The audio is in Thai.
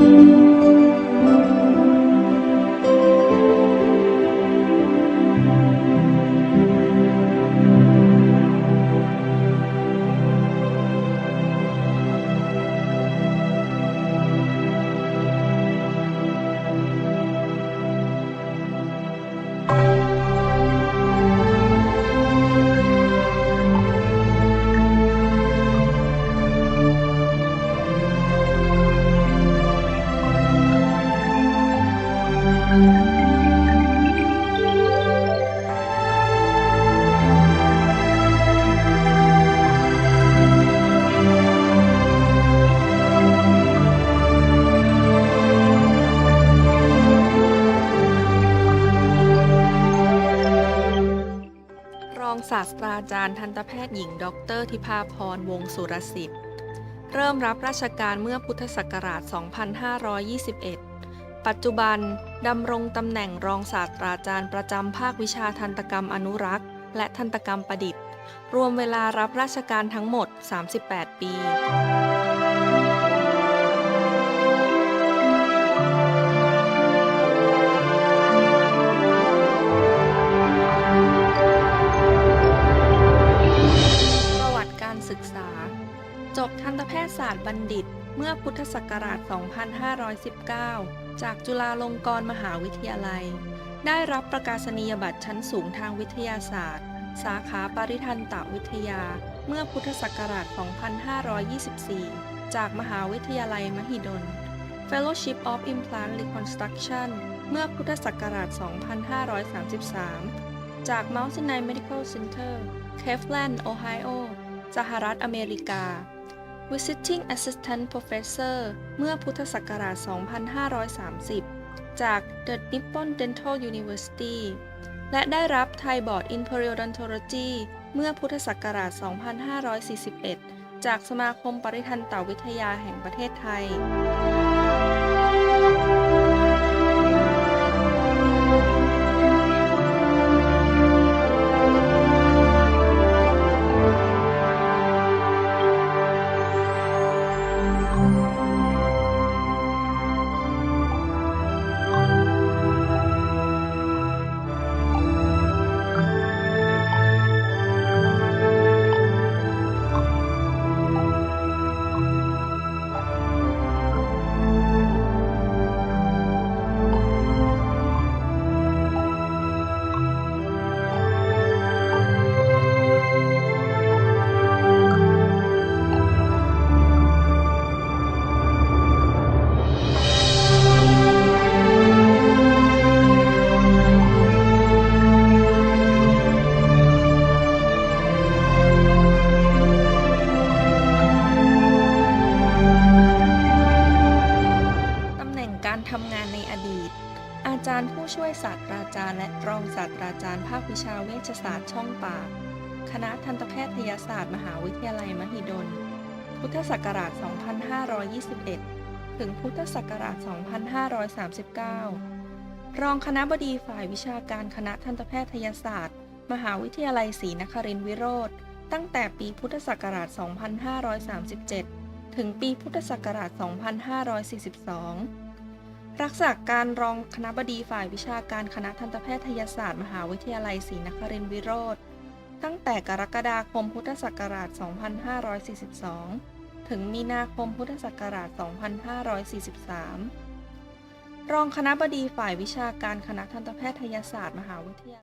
ร องศาสตราจารย์ทันตแพทย์หญิง ดร ธิพาพร วงศ์สุรสิทธิ์ เริ่มรับราชการเมื่อพุทธศักราช 2521 ปัจจุบัน ดำรงตำแหน่งรองศาสตราจารย์ประจำภาควิชาทันตกรรมอนุรักษ์ และทันตกรรมประดิษฐ์ รวมเวลารับราชการทั้งหมด 38 ปี จบทันตแพทยศาสตร์บัณฑิต เมื่อพุทธศักราช 2519 จากจุฬาลงกรณ์มหาวิทยาลัย ได้รับประกาศนียบัตรชั้นสูงทางวิทยาศาสตร์ สาขาปริทันตวิทยา เมื่อพุทธศักราช 2524 จากมหาวิทยาลัยมหิดล Fellowship of Implant Reconstruction เมื่อพุทธศักราช 2533 จาก Mount Sinai Medical Center Cleveland Ohio สหรัฐอเมริกา Visiting Assistant Professor เมื่อพุทธศักราช 2530 จาก The Nippon Dental University และได้รับ Thai Board in Periodontology เมื่อพุทธศักราช 2541 จากสมาคมปริทันตวิทยาแห่งประเทศไทยารย์ผู้ช่วยศาสตราจารย์และรองศาสตราจารย์ภาควิชาเวชศาสตร์ช่องปาก คณะทันตแพทยศาสตร์มหาวิทยาลัยมหิดล พุทธศักราช 2521 ถึงพุทธศักราช 2539 รองคณะบดีฝ่ายวิชาการคณะทันตแพทยศาสตร์ มหาวิทยาลัยศรีนครินทรวิโรธ ตั้งแต่ปีพุทธศักราช 2537 ถึงปีพุทธศักราช 2542 รักษาการรองคณะบดีฝ่ายวิชาการคณะทันตแพทยศาสตร์ มหาวิทยาลัยศรีนครินทรวิโรธตั้งแต่กรกฎาคมพุทธศักราช 2542 ถึงมีนาคมพุทธศักราช 2543 รองคณะบดีฝ่ายวิชาการคณะทันตแพทยศาสตร์ มหาวิทยาลัย